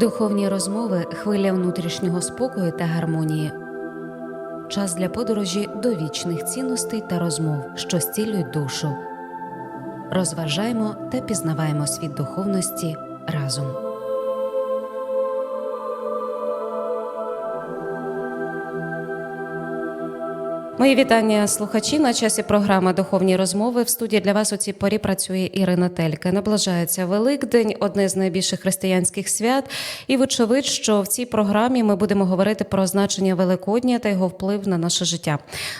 Духовні розмови хвиля внутрішнього спокою та гармонії. Час для подорожі до вічних цінностей та розмов, що зцілюють душу. Розважаємо та пізнаваємо світ духовності разом. Мої вітання слухачі на часі програми Духовні розмови. В студії для вас у цій порі працює Ірина Телька. Наближається Великдень, одне з найбільших християнських свят. І вочевидь, що в цій програмі ми будемо говорити про значення Великодня та його вплив на наше життя.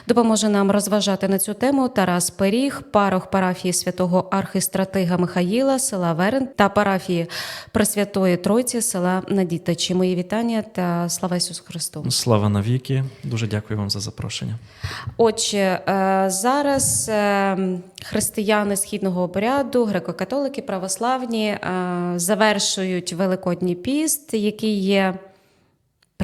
Допоможе нам розважати на цю тему Тарас Періг, парох парафії святого архістратига Михаїла, села Верен та парафії Пресвятої Тройці, села Надітичі. Мої вітання та слава Ісусу Христу. Слава навіки. Дуже дякую вам за запрошення. Отже, е, зараз е, християни східного обряду, греко-католики, православні е, завершують Великодній піст, який є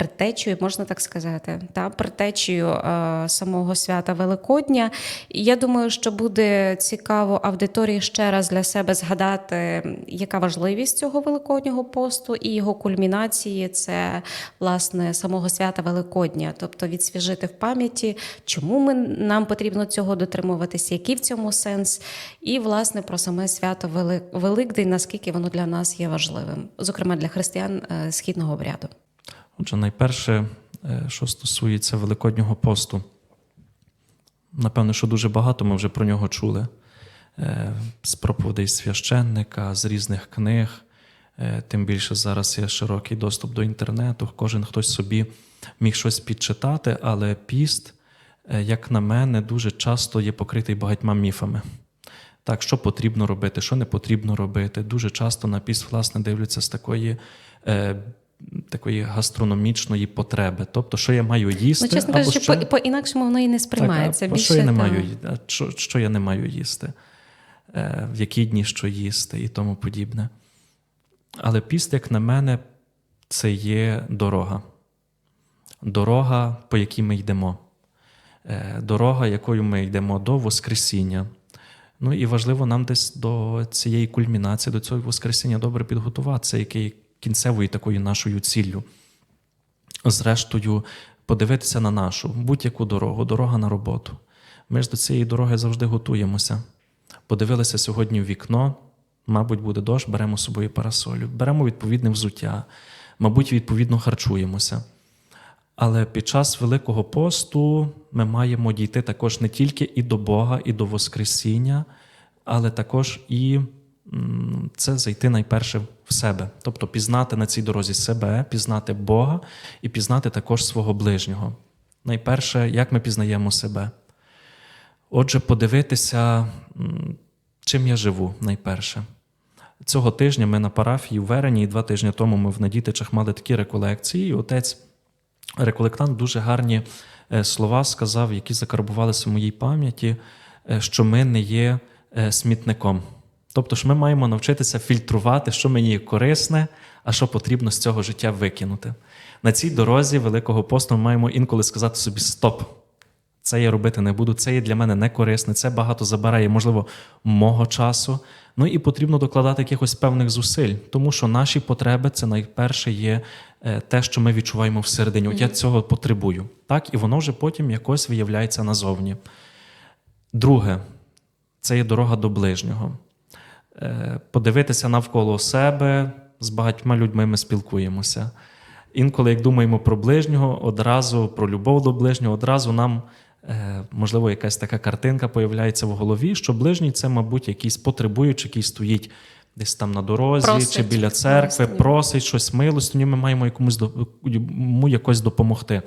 предтечею, можна так сказати, та предтечею е, самого свята Великодня. І я думаю, що буде цікаво аудиторії ще раз для себе згадати, яка важливість цього великоднього посту і його кульмінації це власне самого свята Великодня, тобто відсвіжити в пам'яті, чому ми нам потрібно цього дотримуватися, який в цьому сенс, і власне про саме свято Вели- Великдень, наскільки воно для нас є важливим, зокрема для християн е, східного обряду. Отже, найперше, е, що стосується Великоднього посту, напевно, що дуже багато ми вже про нього чули Е, з проповідей священника, з різних книг. Е, Тим більше зараз є широкий доступ до інтернету. Кожен хтось собі міг щось підчитати, але піст, як на мене, дуже часто є покритий багатьма міфами. Так, що потрібно робити, що не потрібно робити. Дуже часто на піст, власне, дивляться з такої. Такої гастрономічної потреби, тобто, що я маю їсти, Ну, чесно або кажучи, що... по, по-інакшому воно і не сприймається. Так, а, Більше, що я не та- маю, а що, що я не маю їсти, е, в які дні що їсти і тому подібне. Але піст, як на мене, це є дорога. Дорога, по якій ми йдемо. Е, Дорога, якою ми йдемо до Воскресіння. Ну і важливо нам десь до цієї кульмінації, до цього Воскресіння добре підготуватися, яке є кінцевою такою нашою ціллю зрештою, подивитися на нашу будь-яку дорогу, дорога на роботу. Ми ж до цієї дороги завжди готуємося. Подивилися сьогодні в вікно, мабуть, буде дощ, беремо з собою парасолю, беремо відповідне взуття, мабуть, відповідно харчуємося. Але під час Великого посту ми маємо дійти також не тільки і до Бога, і до Воскресіння, але також і це зайти найперше в себе, тобто пізнати на цій дорозі себе, пізнати Бога і пізнати також свого ближнього. Найперше, як ми пізнаємо себе. Отже, подивитися, чим я живу найперше. Цього тижня ми на парафії в Верені, і два тижні тому ми в Надітичах мали такі реколекції, і отець реколектант дуже гарні е, слова сказав, які закарбувалися в моїй пам'яті, е, що ми не є е, смітником. Тобто, що ми маємо навчитися фільтрувати, що мені корисне, а що потрібно з цього життя викинути. На цій дорозі Великого посту ми маємо інколи сказати собі стоп. Це я робити не буду, це є для мене не корисне, це багато забирає, можливо, мого часу. Ну і потрібно докладати якихось певних зусиль, тому що наші потреби це найперше є е, те, що ми відчуваємо всередині. От я цього потребую. Так, і воно вже потім якось виявляється назовні. Друге, це є дорога до ближнього. Е, Подивитися навколо себе, з багатьма людьми ми спілкуємося. Інколи, як думаємо про ближнього, одразу про любов до ближнього, одразу нам, е, можливо, якась така картинка появляється в голові, що ближній це, мабуть, якийсь потребуючий, який стоїть десь там на дорозі Просить чи біля церкви, милостиню. просить щось милостиню, ми маємо якомусь йому якось допомогти.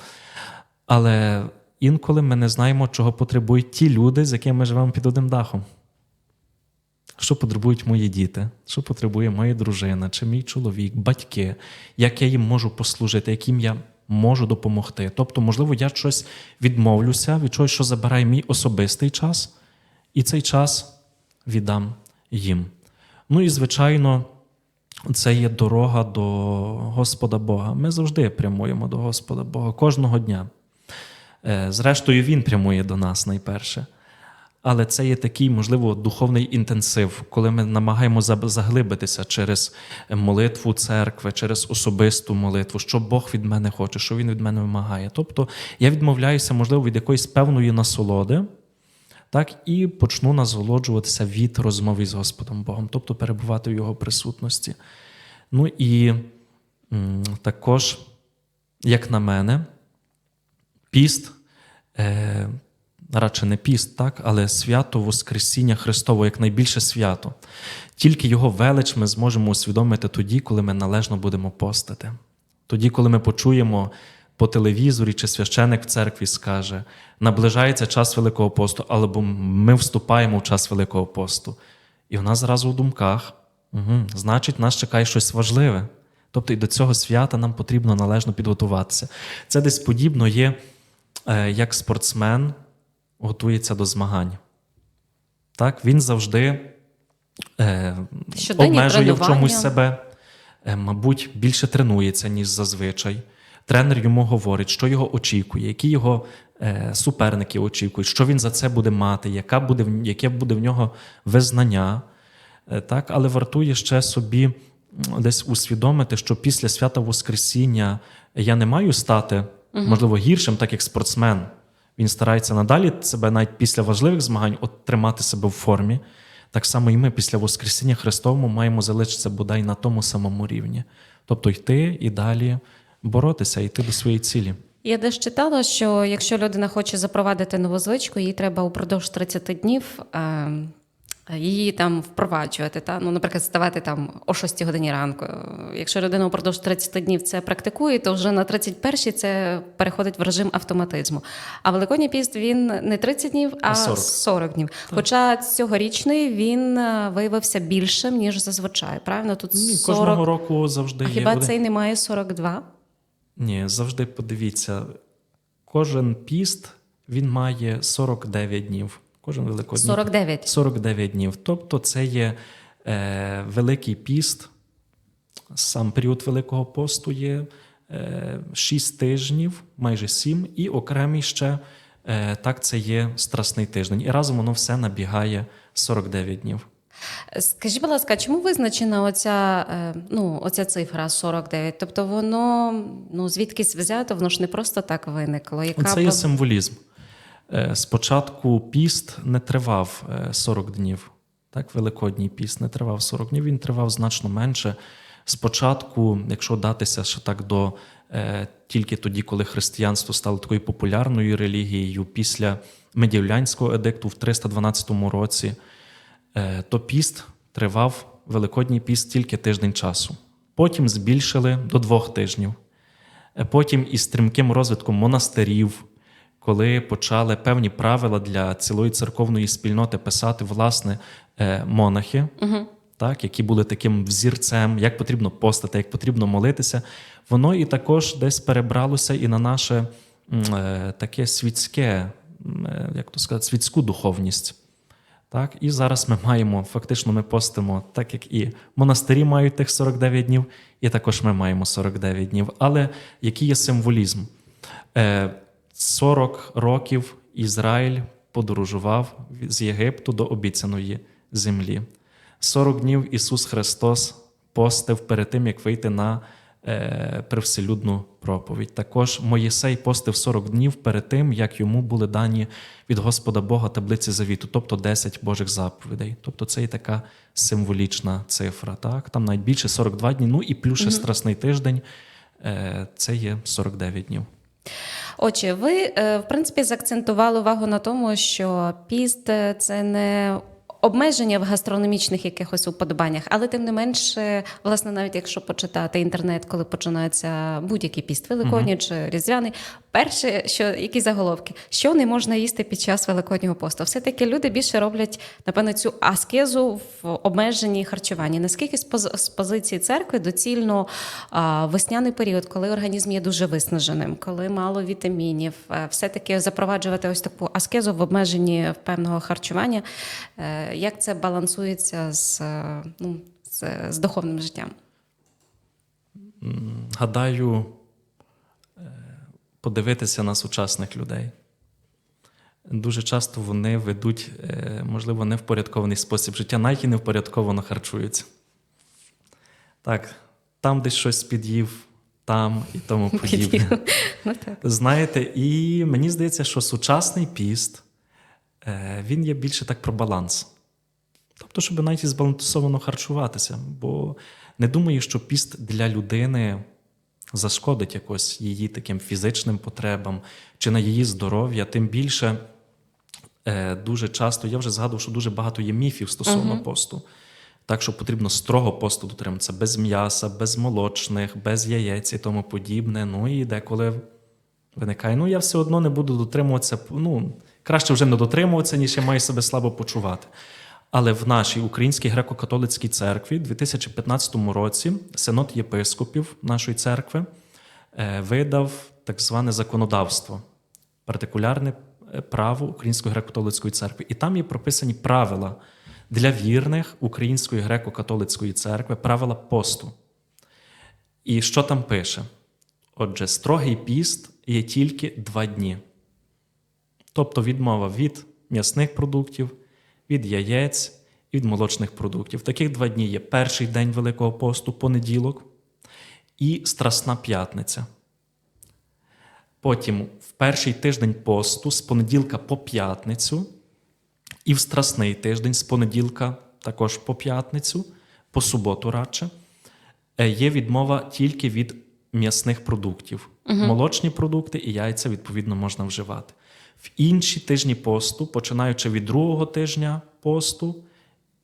Але інколи ми не знаємо, чого потребують ті люди, з якими ми живемо під одним дахом. Що потребують мої діти, що потребує моя дружина, чи мій чоловік, батьки, як я їм можу послужити, яким я можу допомогти. Тобто, можливо, я щось відмовлюся від чогось, що забирає мій особистий час, і цей час віддам їм. Ну і, звичайно, це є дорога до Господа Бога. Ми завжди прямуємо до Господа Бога кожного дня. Е, Зрештою, Він прямує до нас найперше. Але це є такий, можливо, духовний інтенсив, коли ми намагаємося заглибитися через молитву церкви, через особисту молитву, що Бог від мене хоче, що Він від мене вимагає. Тобто я відмовляюся, можливо, від якоїсь певної насолоди, так, і почну насолоджуватися від розмови з Господом Богом, тобто перебувати в Його присутності. Ну і також, як на мене, піст, е, радше не піст, так, але свято Воскресіння Христово як найбільше свято. Тільки його велич ми зможемо усвідомити тоді, коли ми належно будемо постити. Тоді, коли ми почуємо по телевізорі чи священик в церкві скаже, наближається час Великого посту, або ми вступаємо в час Великого посту. І в нас зразу в думках, угу, значить, нас чекає щось важливе. Тобто і до цього свята нам потрібно належно підготуватися. Це десь подібно є, е, як спортсмен готується до змагань. Так, він завжди е, Щоденні обмежує в чомусь себе, е, мабуть, більше тренується, ніж зазвичай. Тренер йому говорить, що його очікує, які його е, суперники очікують, що він за це буде мати, яка буде, яке буде в нього визнання. Е, Так, але вартує ще собі десь усвідомити, що після свята Воскресіння я не маю стати, можливо, гіршим, так як спортсмен. Він старається надалі себе навіть після важливих змагань от, тримати себе в формі. Так само і ми після Воскресіння Христовому маємо залишитися бодай на тому самому рівні. Тобто йти і далі боротися, йти до своєї цілі. Я десь читала, що якщо людина хоче запровадити нову звичку, їй треба упродовж 30 днів е, її там впроваджувати. Та? Ну, наприклад, ставати там о 6 годині ранку. Якщо людина упродовж 30 днів це практикує, то вже на 31-й це переходить в режим автоматизму. А Великодній піст він не 30 днів, а А 40. 40 днів. Хоча цьогорічний він е, виявився більшим, ніж зазвичай. Правильно? Тут Ні, 40... Кожного року завжди А є. хіба цей не має 42? Ні, завжди подивіться. Кожен піст він має 49 днів. Кожен великодній 49. 49 днів. Тобто це є е, Великий піст. Сам період Великого посту є е, 6 тижнів, майже 7, і окремий ще е, так це є Страсний тиждень. І разом воно все набігає 49 днів. Скажіть, будь ласка, чому визначена оця, е, ну, оця цифра 49? Тобто воно ну, звідкись взято, воно ж не просто так виникло. Яка Це є символізм. Е, Спочатку піст не тривав е, 40 днів. Так, Великодній піст не тривав 40 днів, він тривав значно менше. Спочатку, якщо датися ще так до е, тільки тоді, коли християнство стало такою популярною релігією, після Медівлянського едикту в 312 році, е, то піст тривав Великодній піст тільки тиждень часу. Потім збільшили до двох тижнів. Е, Потім із стрімким розвитком монастирів, коли почали певні правила для цілої церковної спільноти писати власне е, монахи, так, які були таким взірцем, як потрібно постати, як потрібно молитися, воно і також десь перебралося і на наше е, таке світське, е, як то сказати, світську духовність. Так, і зараз ми маємо, фактично, ми постимо, так як і монастирі мають тих 49 днів, і також ми маємо 49 днів. Але який є символізм? Е, 40 років Ізраїль подорожував з Єгипту до обіцяної землі. 40 днів Ісус Христос постив перед тим, як вийти на е, привселюдну проповідь. Також Моїсей постив 40 днів перед тим, як йому були дані від Господа Бога таблиці завіту, тобто 10 Божих заповідей. Тобто це і така символічна цифра. Так? Там навіть більше 42 дні, ну і плюс ще страсний тиждень е, це є 49 днів. Отже, ви е, в принципі заакцентували увагу на тому, що піст е, це не обмеження в гастрономічних якихось уподобаннях, але тим не менше, власне, навіть якщо почитати інтернет, коли починається будь-який піст, великодній чи різдвяний, перше, що які заголовки, що не можна їсти під час великоднього посту, все таки люди більше роблять напевно цю аскезу в обмеженні харчуванні. Наскільки з позиції церкви доцільно весняний період, коли організм є дуже виснаженим, коли мало вітамінів, е, все-таки запроваджувати ось таку аскезу в обмеженні певного харчування. Е, Як це балансується з, е, ну, з, з духовним життям? Гадаю, подивитися на сучасних людей. дуже часто вони ведуть, е, можливо, невпорядкований спосіб життя, навіть і невпорядковано харчуються. Так, там десь щось під'їв, там і тому подібне. Ну так. Знаєте, і мені здається, що сучасний піст е, він є більше так про баланс. Тобто, щоб навіть збалансовано харчуватися. Бо не думаю, що піст для людини зашкодить якось її таким фізичним потребам чи на її здоров'я. Тим більше е, дуже часто, я вже згадував, що дуже багато є міфів стосовно посту. Так що потрібно строго посту дотримуватися без м'яса, без молочних, без яєць і тому подібне. Ну і деколи виникає, ну я все одно не буду дотримуватися. Ну, краще вже не дотримуватися, ніж я маю себе слабо почувати. Але в нашій українській греко-католицькій церкві у 2015 році Синод єпископів нашої церкви е, видав так зване законодавство, партикулярне е, право Української греко-католицької церкви. І там є прописані правила для вірних Української греко-католицької церкви, правила посту. І що там пише? Отже, строгий піст є тільки два дні. Тобто відмова від м'ясних продуктів, від яєць і від молочних продуктів. Таких два дні є перший день Великого посту, понеділок, і Страсна п'ятниця. Потім в перший тиждень посту з понеділка по п'ятницю, і в Страсний тиждень з понеділка також по п'ятницю, по суботу радше, е, є відмова тільки від м'ясних продуктів. Молочні продукти і яйця, відповідно, можна вживати. В інші тижні посту, починаючи від другого тижня посту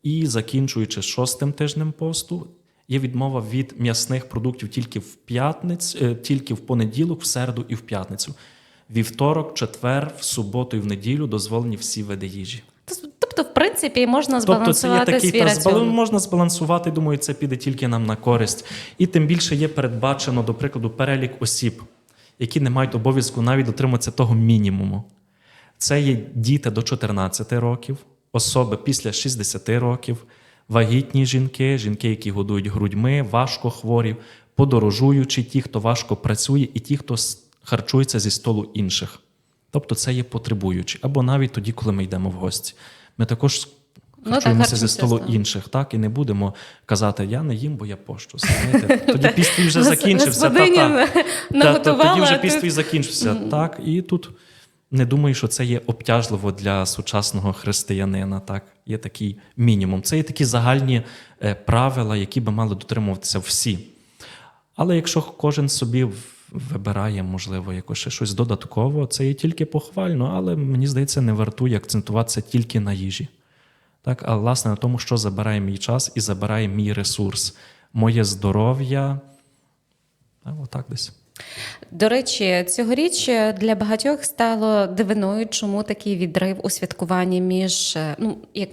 і закінчуючи шостим тижнем посту, є відмова від м'ясних продуктів тільки в п'ятницю, е, тільки в понеділок, в середу і в п'ятницю. Вівторок, четвер, в суботу і в неділю дозволені всі види їжі. Тобто, в принципі, можна Тобто це є збалансувати такий свій та раціон. можна збалансувати. Думаю, це піде тільки нам на користь. І тим більше є передбачено, до прикладу, перелік осіб, які не мають обов'язку навіть дотримуватися того мінімуму. Це є діти до 14 років, особи після 60 років, вагітні жінки, жінки, які годують грудьми, важко хворі, подорожуючі, ті, хто важко працює, і ті, хто харчується зі столу інших. Тобто це є потребуючі. Або навіть тоді, коли ми йдемо в гості. Ми також Ну, харчуємося так, зі столу харчуємося, інших, так, і не будемо казати, я не їм, бо я пощу. Знаєте? Тоді піст вже закінчився. Та, та. Та, тоді вже а піст тут- твій закінчився. Так, і тут не думаю, що це є обтяжливо для сучасного християнина. Так, є такий мінімум. Це є такі загальні е, правила, які би мали дотримуватися всі. Але якщо кожен собі вибирає, можливо, якось ще щось додатково, це є тільки похвально, але мені здається, не вартує акцентуватися тільки на їжі. Так, а власне на тому, що забирає мій час і забирає мій ресурс, моє здоров'я. Отак десь. До речі, цьогоріч для багатьох стало дивиною, чому такий відрив у святкуванні між е, ну як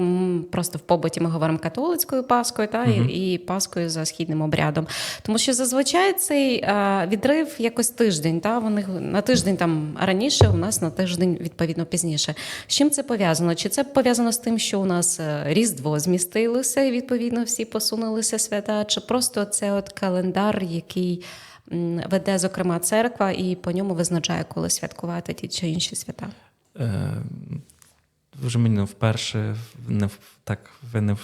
просто в побуті ми говоримо католицькою Паскою, та і, і Паскою за східним обрядом. Тому що зазвичай цей е, відрив якось тиждень. Та вони на тиждень там раніше, у нас на тиждень відповідно пізніше. З чим це пов'язано? Чи це пов'язано з тим, що у нас е, Різдво змістилося, і відповідно всі посунулися свята, чи просто це от календар, який веде, зокрема, церква, і по ньому визначає, коли святкувати ті чи інші свята. Е, вже мені вперше не так, ви не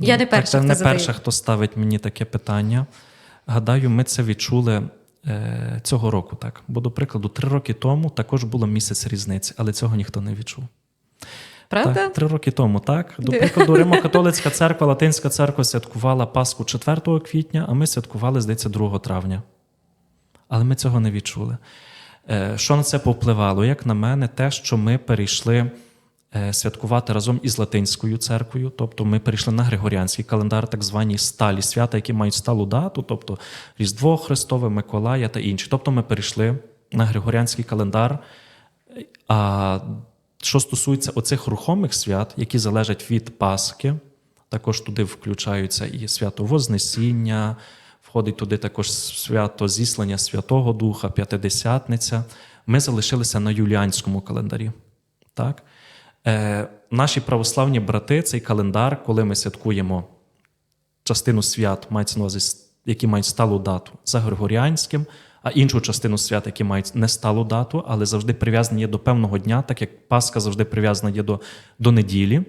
Я не так, перша, це хто не задає. перша, хто ставить мені таке питання. Гадаю, ми це відчули е, цього року, так. Бо, до прикладу, три роки тому також було місяць різниці, але цього ніхто не відчув. Правда? Так, три роки тому, так. До прикладу, Римо-католицька церква, Латинська церква святкувала Пасху 4 квітня, а ми святкували, здається, 2 травня. Але ми цього не відчули. Е, Що на це повпливало? Як на мене, те, що ми перейшли е, святкувати разом із Латинською церквою, тобто ми перейшли на Григоріанський календар, так звані сталі свята, які мають сталу дату, тобто Різдво Христове, Миколая та інші. Тобто ми перейшли на Григоріанський календар. А що стосується оцих рухомих свят, які залежать від Пасхи, також туди включаються і свято Вознесіння, входить туди також свято зіслання Святого Духа, П'ятидесятниця. Ми залишилися на юліанському календарі. Так? Е, наші православні брати, цей календар, коли ми святкуємо частину свят, мається на увазі, які мають сталу дату за Григоріанським, а іншу частину свят, які мають не сталу дату, але завжди прив'язані є до певного дня, так як Пасха завжди прив'язана є до, до неділі.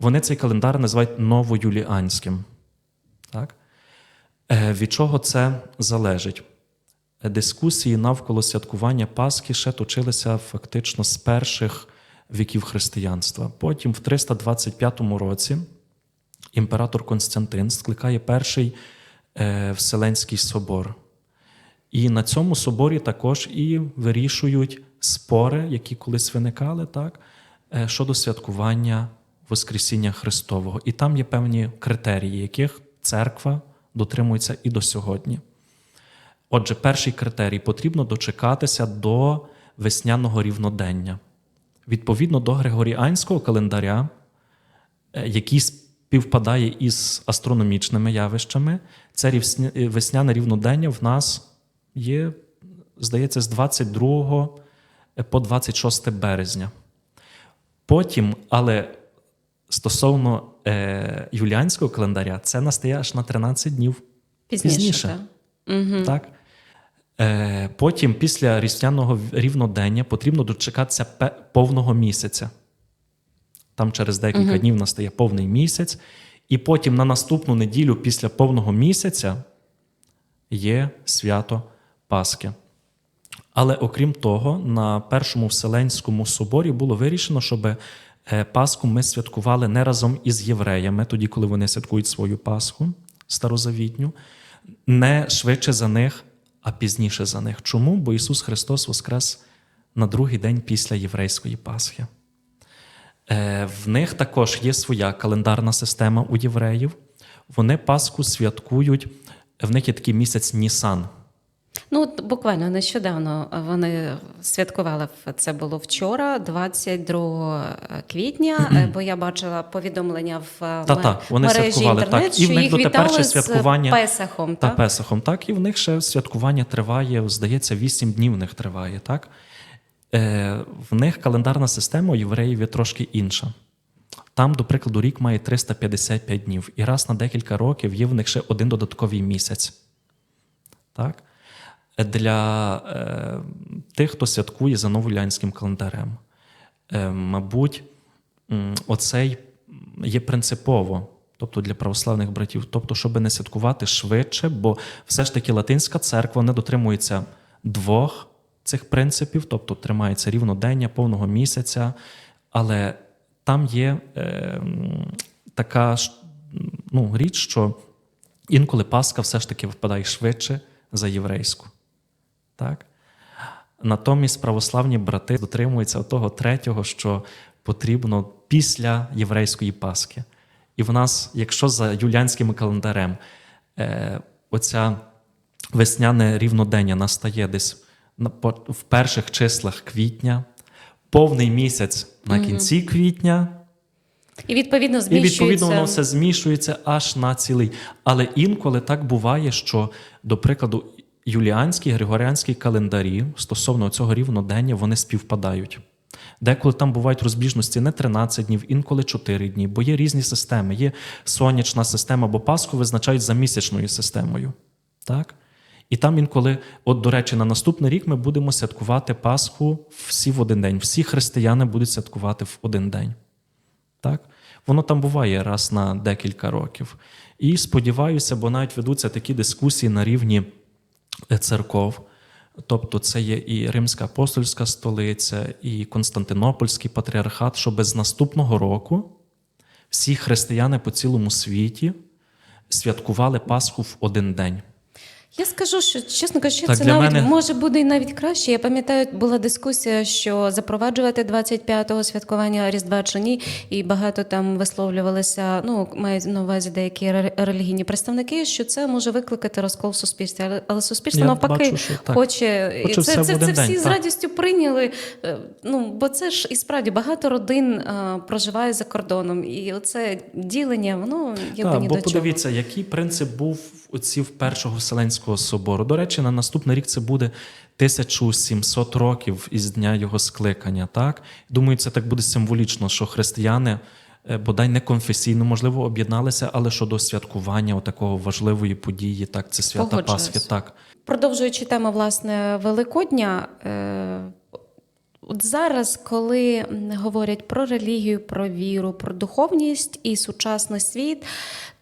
Вони цей календар називають новоюліанським. Так? Е, Від чого це залежить? Е, Дискусії навколо святкування Пасхи ще точилися фактично з перших віків християнства. Потім, в 325 році, імператор Константин скликає перший е, Вселенський собор. І на цьому соборі також і вирішують спори, які колись виникали, так, е, щодо святкування Воскресіння Христового. І там є певні критерії, яких церква дотримується і до сьогодні. Отже, перший критерій потрібно дочекатися до весняного рівнодення. Відповідно до Григоріанського календаря, е, який співпадає із астрономічними явищами, це е, весняне рівнодення в нас є, здається, з 22 по 26 березня. Потім, але стосовно е, юліанського календаря, це настає аж на 13 днів Пізніше. Пізніше. так. Угу. так? Е, потім, після різдвяного рівнодення, потрібно дочекатися повного місяця. Там через декілька днів настає повний місяць. І потім на наступну неділю після повного місяця є свято Пасхи. Але окрім того, на Першому Вселенському соборі було вирішено, щоб е, Пасху ми святкували не разом із євреями, тоді, коли вони святкують свою Пасху старозавітню, не швидше за них, а пізніше за них. Чому? Бо Ісус Христос воскрес на другий день після єврейської Пасхи. Е, В них також є своя календарна система у євреїв. Вони Пасху святкують, в них є такий місяць Нісан. Ну, от буквально нещодавно вони святкували це було вчора, 22 квітня, е, бо я бачила повідомлення в е, Та-та, вони мережі святкували, інтернет, так. І в що них їх вітали ще з святкування Песахом. та так? Песахом. Так, і в них ще святкування триває, здається, 8 днів в них триває. Так? Е, в них календарна система у євреїв є трошки інша. Там, до прикладу, рік має 355 днів, і раз на декілька років є в них ще один додатковий місяць. Так? Для е, тих, хто святкує за новоюліанським календарем, е, мабуть, оцей є принципово, тобто для православних братів, тобто, щоб не святкувати швидше, бо все ж таки латинська церква не дотримується двох цих принципів, тобто тримається рівнодення, повного місяця, але там є е, така ну, річ, що інколи Пасха все ж таки випадає швидше за єврейську. Так? Натомість православні брати дотримуються того третього, що потрібно після єврейської Пасхи. І в нас, якщо за юліанським календарем е, оця весняне рівнодення настає десь на, по- в перших числах квітня, повний місяць на кінці квітня, І відповідно і відповідно воно все змішується аж на цілий. Але інколи так буває, що, до прикладу, юліанські, григоріанські календарі стосовно цього рівнодення вони співпадають. Деколи там бувають розбіжності не 13 днів, інколи 4 дні, бо є різні системи. Є сонячна система, бо Пасху визначають за місячною системою. Так? І там інколи, от, до речі, на наступний рік ми будемо святкувати Пасху всі в один день. Всі християни будуть святкувати в один день. Так? Воно там буває раз на декілька років. І сподіваюся, бо навіть ведуться такі дискусії на рівні церков. Тобто це є і Римська апостольська столиця, і Константинопольський патріархат, що з наступного року всі християни по цілому світі святкували Пасху в один день. Я скажу, що чесно кажучи, Так, це навіть мене- може буде і навіть краще. Я пам'ятаю, була дискусія, що запроваджувати 25-го святкування Різдва чи ні, і багато там висловлювалися. Ну мають на увазі деякі ре- релігійні представники, що це може викликати розкол в суспільстві. Але, але суспільство Я навпаки бачу, що так. хоче і це, все це, це всі день, з радістю прийняли. Е, Ну бо це ж і справді багато родин е, проживає за кордоном, і оце ділення, воно якби Так, ні бо до чого. подивіться, який принцип був отців Першого Вселенського собору. До речі, на наступний рік це буде 1700 років із дня його скликання. Так? Думаю, це так буде символічно, що християни е, бодай не конфесійно, можливо, об'єдналися, але щодо святкування такого важливої події, так, це свята Пасхи. Так. Продовжуючи тему власне Великодня, е, от зараз, коли говорять про релігію, про віру, про духовність і сучасний світ,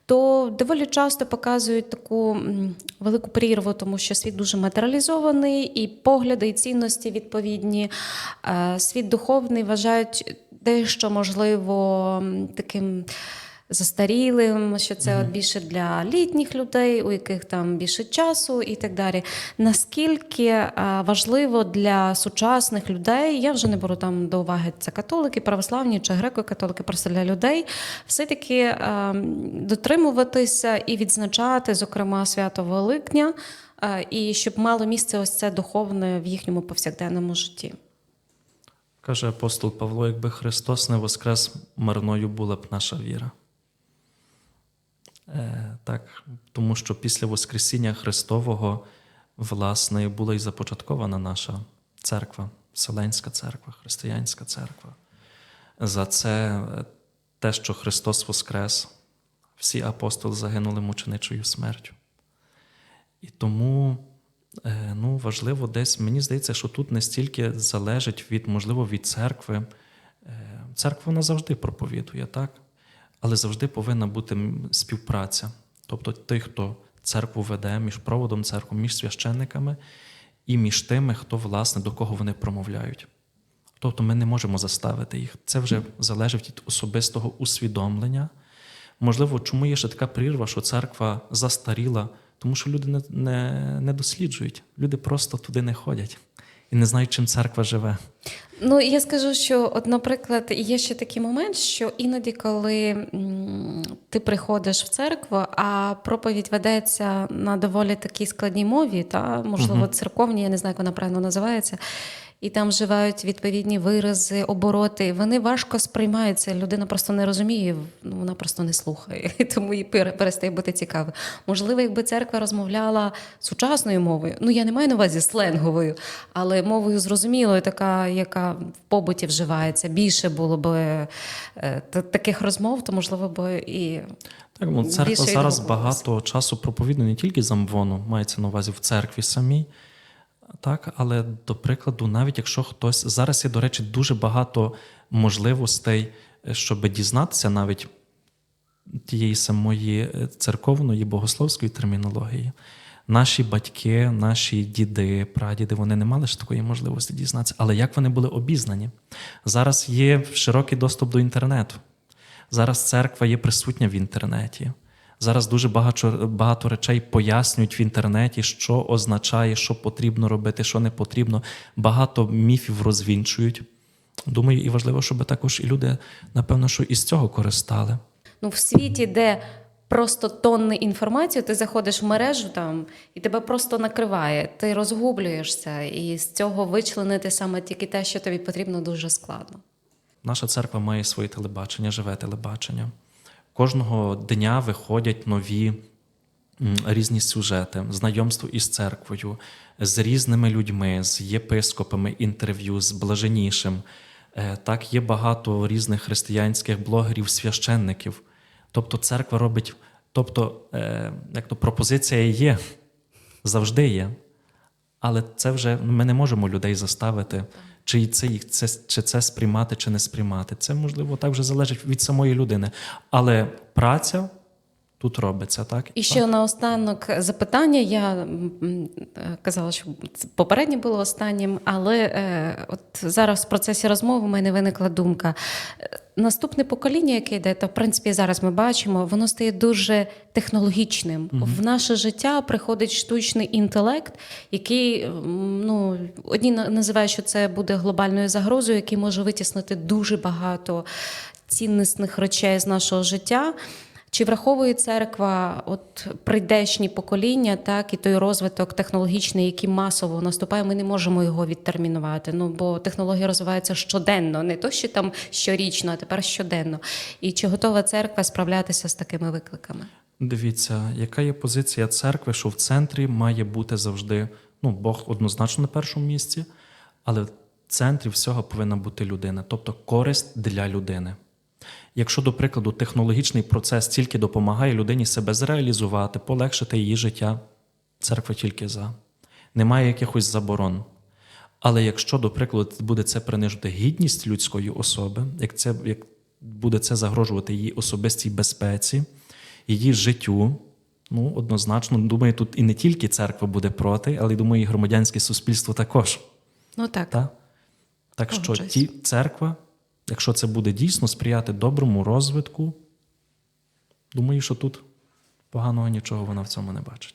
то доволі часто показують таку велику прірву, тому що світ дуже матеріалізований, і погляди, і цінності відповідні. Е, Світ духовний вважають дещо можливо таким застарілим, що це от більше для літніх людей, у яких там більше часу і так далі. Наскільки е, важливо для сучасних людей, я вже не беру там до уваги це католики, православні чи греко-католики, просто для людей, все-таки е, дотримуватися і відзначати, зокрема, свято Великдня, е, і щоб мало місце ось це духовне в їхньому повсякденному житті. Каже апостол Павло, якби Христос не воскрес, марною була б наша віра. Е, так, тому що після Воскресіння Христового, власне, була і започаткована наша церква, Вселенська церква, Християнська церква. За це е, те, що Христос Воскрес, всі апостоли загинули мученичою смертю. І тому е, ну, важливо десь, мені здається, що тут не стільки залежить від, можливо, від церкви. Церква вона завжди проповідує, так? Але завжди повинна бути співпраця. Тобто той, хто церкву веде між проводом церкви, між священниками і між тими, хто, власне, до кого вони промовляють. Тобто ми не можемо заставити їх. Це вже залежить від особистого усвідомлення. Можливо, чому є ще така прірва, що церква застаріла, тому що люди не, не, не досліджують, люди просто туди не ходять і не знають, чим церква живе. Ну, я скажу, що, от, наприклад, є ще такий момент, що іноді, коли ти приходиш в церкву, а проповідь ведеться на доволі такій складній мові, та можливо, церковній, я не знаю, як вона правильно називається. І там вживають відповідні вирази, обороти. Вони важко сприймаються. Людина просто не розуміє, ну вона просто не слухає, і тому їй перестає бути цікаво. Можливо, якби церква розмовляла сучасною мовою, ну я не маю на увазі сленговою, але мовою зрозумілою, така, яка в побуті вживається, більше було б е, таких розмов, то можливо б і Так, ну, церква зараз багато часу проповідує не тільки замвону, мається на увазі в церкві самій. Так, але до прикладу, навіть якщо хтось зараз є, до речі, дуже багато можливостей, е, щоб дізнатися навіть тієї самої е, церковної богословської термінології. Наші батьки, наші діди, прадіди, вони не мали ж такої можливості дізнатися. Але як вони були обізнані? Зараз є широкий доступ до інтернету. Зараз церква є присутня в інтернеті. Зараз дуже багато, багато речей пояснюють в інтернеті, що означає, що потрібно робити, що не потрібно. Багато міфів розвінчують. Думаю, і важливо, щоб також і люди, напевно, що із цього користали. ну, в світі, де просто тонни інформації, ти заходиш в мережу там і тебе просто накриває, ти розгублюєшся, і з цього вичленити саме тільки те, що тобі потрібно, дуже складно. Наша церква має своє телебачення, живе телебачення. Кожного дня виходять нові різні сюжети, знайомство із церквою, з різними людьми, з єпископами, інтерв'ю, з блаженішим. Е, Так, є багато різних християнських блогерів, священників. Тобто церква робить, тобто, е, як то пропозиція є, завжди є. Але це вже ми не можемо людей заставити, чи це їх це чи це сприймати, чи не сприймати. Це можливо так вже залежить від самої людини. Але праця тут робиться, так І ще наостанок запитання. Я е, казала, що попереднє було останнім, але е, от зараз в процесі розмови в мене виникла думка. Е, Наступне покоління, яке йде, то в принципі зараз ми бачимо, воно стає дуже технологічним. В наше життя приходить штучний інтелект, який ну одні називають, що це буде глобальною загрозою, який може витіснити дуже багато ціннісних речей з нашого життя. Чи враховує церква от прийдешні покоління, так і той розвиток технологічний, який масово наступає, ми не можемо його відтермінувати. Ну бо технології розвиваються щоденно, не то що там щорічно, а тепер щоденно. І чи готова церква справлятися з такими викликами? Дивіться, яка є позиція церкви, що в центрі має бути завжди ну, Бог однозначно на першому місці, але в центрі всього повинна бути людина, тобто користь для людини. Якщо, до прикладу, технологічний процес тільки допомагає людині себе зреалізувати, полегшити її життя, церква тільки за. Немає якихось заборон. Але якщо, до прикладу, буде це принижувати гідність людської особи, як це як буде це загрожувати її особистій безпеці, її життю, ну однозначно, думаю, тут і не тільки церква буде проти, але й думаю, і громадянське суспільство також. Ну так. Та? Так що ті церква, якщо це буде дійсно сприяти доброму розвитку, думаю, що тут поганого нічого вона в цьому не бачить.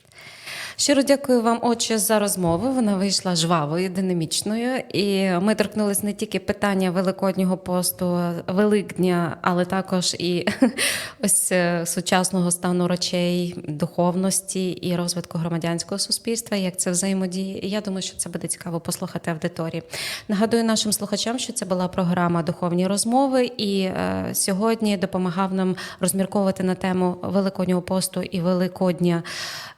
Щиро дякую вам, отче, за розмову. Вона вийшла жвавою, динамічною. І ми торкнулися не тільки питання Великоднього посту, Великдня, але також і ось е, сучасного стану речей, духовності і розвитку громадянського суспільства, як це взаємодіє. І я думаю, що це буде цікаво послухати аудиторії. Нагадую нашим слухачам, що це була програма Духовні розмови, і е, сьогодні допомагав нам розмірковувати на тему Великоднього посту і Великодня.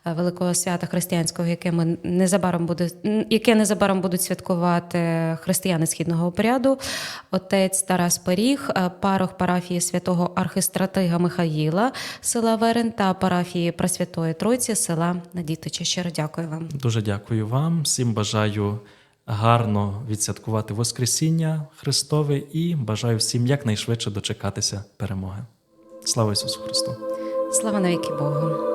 Е, Великого свята християнського, яке ми незабаром буде, яке незабаром будуть святкувати християни східного обряду. Отець Тарас Періг, е, парох парафії святого архистратига Михаїла, села Верен та парафії Пресвятої Тройці, села Надітича. Щиро дякую вам. Дуже дякую вам. Всім бажаю гарно відсвяткувати Воскресіння Христове і бажаю всім якнайшвидше дочекатися перемоги. Слава Ісусу Христу! Слава навіки Богу.